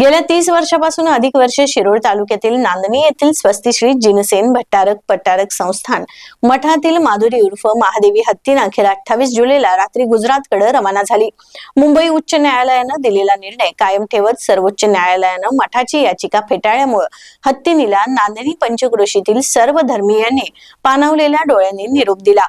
गेल्या तीस वर्षापासून अधिक वर्षे शिरोळ तालुक्यातील नांदणी येथील स्वस्तिश्री जिनसेन भट्टारक पट्टारक संस्थान मठातील माधुरी उर्फ महादेवी हत्तीन अखेर अठ्ठावीस जुलैला रात्री गुजरातकडे रवाना झाली. मुंबई उच्च न्यायालयानं दिलेला निर्णय कायम ठेवत सर्वोच्च न्यायालयानं मठाची याचिका फेटाळल्यामुळे हत्तीनीला नांदणी पंचक्रोशीतील सर्व धर्मीयांनी पाणावलेल्या डोळ्यांनी निरोप दिला.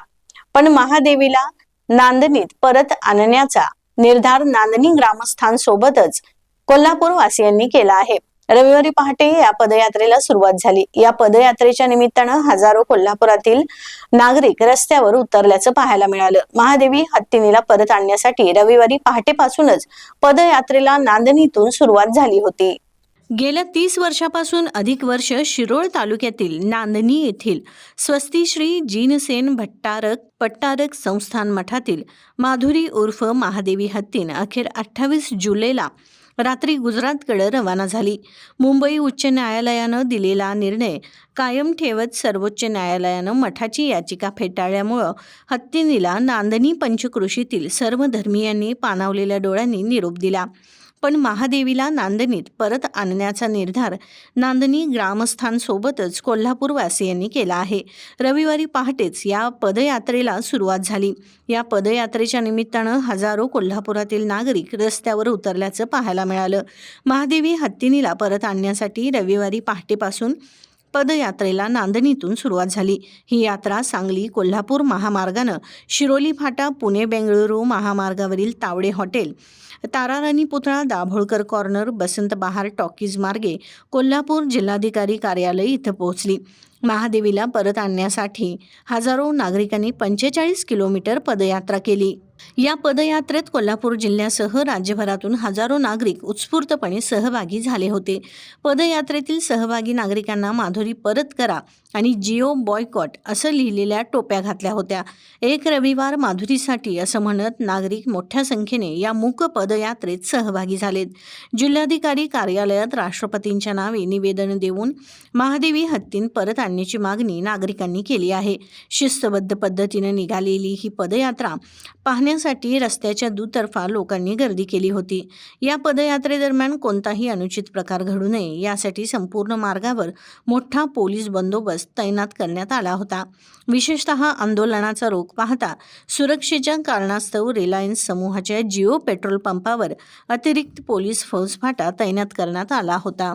पण महादेवीला नांदणीत परत आणण्याचा निर्धार नांदणी ग्रामस्थांसोबतच कोल्हापूरवासियांनी केला आहे. रविवारी पहाटे या पदयात्रेला सुरुवात झाली. या पदयात्रेच्या निमित्तानं हजारो कोल्हापुरातील नागरिक रस्त्यावर उतरल्याचं पाहायला मिळालं. महादेवी हत्तीनीला परत आणण्यासाठी रविवारी पहाटेपासूनच पदयात्रेला नांदणीतून सुरुवात झाली होती. गेल्या तीस वर्षापासून अधिक वर्ष शिरोळ तालुक्यातील नांदणी येथील स्वस्ती श्री जीनसेन भट्टारक पट्टारक संस्थान मठातील माधुरी उर्फ महादेवी हत्तीन अखेर अठ्ठावीस जुलैला रात्री गुजरातकडे रवाना झाली. मुंबई उच्च न्यायालयानं दिलेला निर्णय कायम ठेवत सर्वोच्च न्यायालयानं मठाची याचिका फेटाळल्यामुळं हत्तीनीला नांदणी पंचकृषीतील सर्व धर्मियांनी पाणावलेल्या डोळ्यांनी निरोप दिला. पण महादेवीला नांदणीत परत आणण्याचा निर्धार नांदणी ग्रामस्थांसोबतच कोल्हापूरवासियांनी केला आहे. रविवारी पहाटेच या पदयात्रेला सुरुवात झाली. या पदयात्रेच्या निमित्तानं हजारो कोल्हापुरातील नागरिक रस्त्यावर उतरल्याचं पाहायला मिळालं. महादेवी हत्तीनीला परत आणण्यासाठी रविवारी पहाटेपासून पदयात्रेला नांदणीतून सुरुवात झाली. ही यात्रा सांगली कोल्हापूर महामार्गानं. शिरोली फाटा पुणे बेंगळुरू महामार्गावरील तावडे हॉटेल ताराराणी पुतळा दाभोळकर कॉर्नर बसंत बहार टॉकीज मार्गे कोल्हापूर जिल्हाधिकारी कार्यालय इथं पोहोचली. महादेवीला परत आणण्यासाठी हजारो नागरिकांनी पंचेचाळीस किलोमीटर पदयात्रा केली. या पदयात्रेत कोल्हापूर जिल्ह्यासह राज्यभरातून हजारो नागरिक उत्स्फूर्तपणे सहभागी झाले होते. पदयात्रेतील सहभागी नागरिकांना माधुरी परत करा आणि जिओ बॉयकॉट असं लिहिलेल्या टोप्या घातल्या होत्या. एक रविवार माधुरीसाठी असं म्हणत नागरिक मोठ्या संख्येने या मूक पदयात्रेत सहभागी झालेत. जिल्हाधिकारी कार्यालयात राष्ट्रपतींच्या नावे निवेदन देऊन महादेवी हत्तीन परत आणण्याची मागणी नागरिकांनी केली आहे. शिस्तबद्ध पद्धतीनं निघालेली ही पदयात्रा पाहण्यासाठी रस्त्याच्या दुतर्फा लोकांनी गर्दी केली होती. या पदयात्रेदरम्यान कोणताही अनुचित प्रकार घडू नये यासाठी संपूर्ण मार्गावर मोठा पोलीस बंदोबस्त तैनात करण्यात आला होता. विशेषतः आंदोलनाचा रोख पाहता सुरक्षेच्या कारणास्तव रिलायन्स समूहाच्या जिओ पेट्रोल पंपावर अतिरिक्त पोलीस फौजफाटा तैनात करण्यात आला होता.